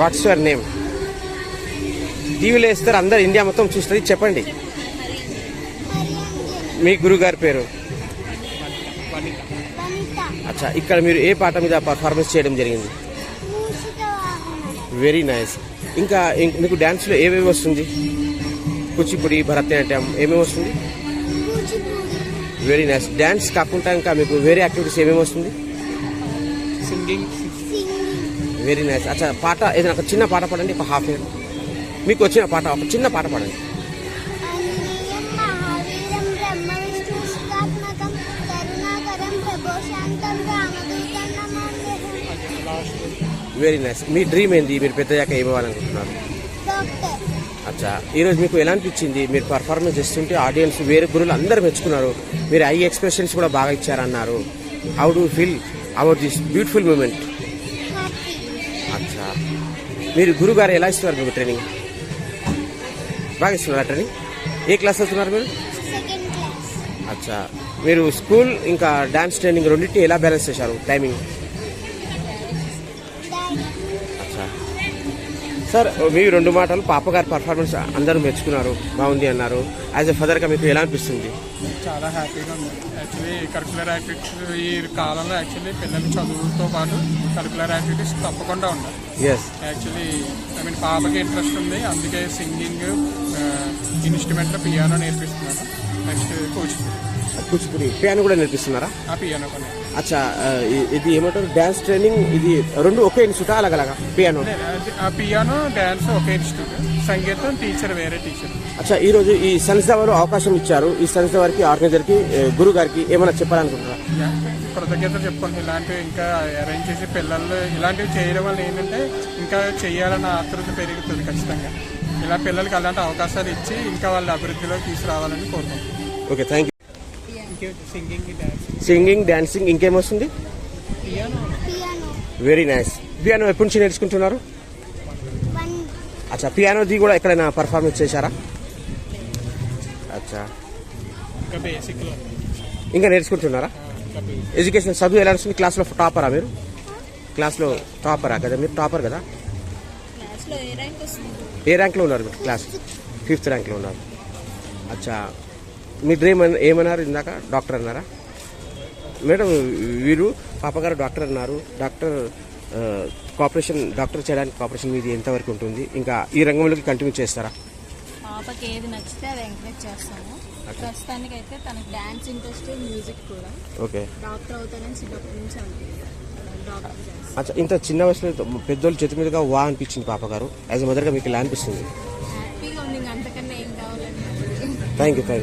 What's your name? టీవీలో వేస్తారు అందరు ఇండియా మొత్తం చూస్తుంది. చెప్పండి. మీ గురుగారి పేరు? అచ్చా ఇక్కడ మీరు ఏ పాట మీద పర్ఫార్మెన్స్ చేయడం జరిగింది? వెరీ నైస్ ఇంకా మీకు డ్యాన్స్లో ఏమేమి వస్తుంది? కూచిపూడి భరతనాట్యం ఏమేమి వస్తుంది? వెరీ నైస్ డ్యాన్స్ కాకుండా ఇంకా మీకు వేరే యాక్టివిటీస్ ఏమేమి వస్తుంది? సింగింగ్ వెరీ నైస్ అచ్చా పాట ఏదైనా ఒక చిన్న పాట పాడండి ఒక హాఫ్ ఇయర్ మీకు వచ్చిన పాట ఒక చిన్న పాట పాడండి. వెరీ నైస్ మీ డ్రీమ్ ఏంది? మీరు పెద్దయ్యాక ఏమవ్వాలనుకుంటున్నారు అచ్చా ఈరోజు మీకు ఎలా అనిపించింది మీరు పర్ఫార్మెన్స్ చేస్తుంటే ఆడియన్స్ వేరే గురువులు అందరూ మెచ్చుకున్నారు. మీరు ఐ ఎక్స్ప్రెషన్స్ కూడా బాగా ఇచ్చారన్నారు. How do feel about this beautiful moment మీరు గురువు గారు ఎలా ఇస్తున్నారు మీకు ట్రైనింగ్ బాగా ఇస్తున్నారా ట్రైనింగ్ ఏ క్లాస్ అవుతున్నారు మీరు? అచ్చా. మీరు స్కూల్ ఇంకా డాన్స్ ట్రైనింగ్ రెండింటిని ఎలా బ్యాలెన్స్ చేశారు? టైమింగ్ అచ్చా. సార్ మీ రెండు మాటలు పాపగారి పర్ఫార్మెన్స్ అందరూ మెచ్చుకున్నారు బాగుంది అన్నారు. యాజ్ ఎ ఫాదర్గా మీకు ఎలా అనిపిస్తుంది? చాలా హ్యాపీగా ఉంది. యాక్చువల్లీ కరికులర్ యాక్టివిటీస్ ఈ కాలంలో యాక్చువల్లీ పిల్లల చదువుతో పాటు కరికులర్ యాక్టివిటీస్ తప్పకుండా ఉండాలి ఎస్ యాక్చువల్లీ ఐ మీన్ పాపకి ఇంట్రెస్ట్ ఉంది. అందుకే సింగింగ్ ఇన్స్ట్రుమెంట్లో పియానో నేర్పిస్తున్నాను. నెక్స్ట్ కూచిపూడి. కూచిపూడి. పియానో కూడా నేర్పిస్తున్నారా? ఆ పియానో పని అచ్చా ఇది ఏమంటారు? డాన్స్ ట్రైనింగ్ ఇది రెండు ఒకే ఇన్స్టిట్యూట్? అలాగలాగా పియానో? పియానో డ్యాన్స్ ఒకే ఇన్స్టిట్యూట్. సంగీతం టీచర్ వేరే టీచర్. అచ్చా ఈ రోజు ఈ సంస్థ అవకాశం ఇచ్చారు. ఈ సంస్థ వారికి ఆర్గనైజర్కి గురువు గారికి ఏమైనా చెప్పాలనుకుంటున్నారా? కృతజ్ఞతలు చెప్పుకుంటే ఇలాంటివి ఇంకా అరేంజ్ చేసి పిల్లలు ఇలాంటివి చేయడం వల్ల ఏంటంటే ఇంకా చేయాలన్న ఆతృత పెరుగుతుంది ఖచ్చితంగా. ఇలా పిల్లలకి అలాంటి అవకాశాలు ఇచ్చి ఇంకా వాళ్ళ అభివృద్ధిలోకి తీసుకురావాలని కోరుకుంటున్నాం okay thank singing dancing. ఇంకేమొస్తుంది piano piano very nice piano ఎప్పటి నుంచి నేర్చుకుంటున్నారు? వన్ అచ్చా పియానోది కూడా ఎక్కడైనా పర్ఫార్మెన్స్ చేశారా? అచ్చా. ఇంకా నేర్చుకుంటున్నారా. ఎడ్యుకేషన్ చదువు ఎలా వస్తుంది క్లాస్లో టాపరా మీరు? క్లాస్లో టాపరా కదా? మీరు టాపర్ కదా? క్లాస్లో ఏ ర్యాంక్ వస్తుంది? ఏ ర్యాంక్లో ఉన్నారు మీరు? క్లాస్ ఫిఫ్త్ ర్యాంక్లో ఉన్నారు. అచ్చా. మీ డ్రీమ్ ఏమన్నారు ఇందాక? డాక్టర్ అన్నారా? మేడం వీరు పాపగారు డాక్టర్ అన్నారు. డాక్టర్ కోఆపరేషన్ డాక్టర్ చేయడానికి కోఆపరేషన్ మీది ఎంతవరకు ఉంటుంది? ఇంకా ఈ రంగంలోకి కంటిన్యూ చేస్తారా? పాపకి ఏది నచ్చితే అది ఎంకరేజ్ చేస్తాము. ప్రస్తుతానికి అయితే తనకి డాన్స్ ఇంట్రెస్ట్ మ్యూజిక్ కూడా. ఓకే. డాక్టర్ అవుతానని చిన్నప్పటి నుంచి అచ్చా ఇంత చిన్న వయసులో పెద్దోళ్ళు చేతి మీదుగా వా అనిపించింది పాపగారు. యాజ్ మదర్గా మీకు ఇలా అనిపిస్తుంది? హ్యాపీగా ఉంది ఇంక అంతకన్నా ఏం కావాలని థ్యాంక్ యూ థ్యాంక్ యూ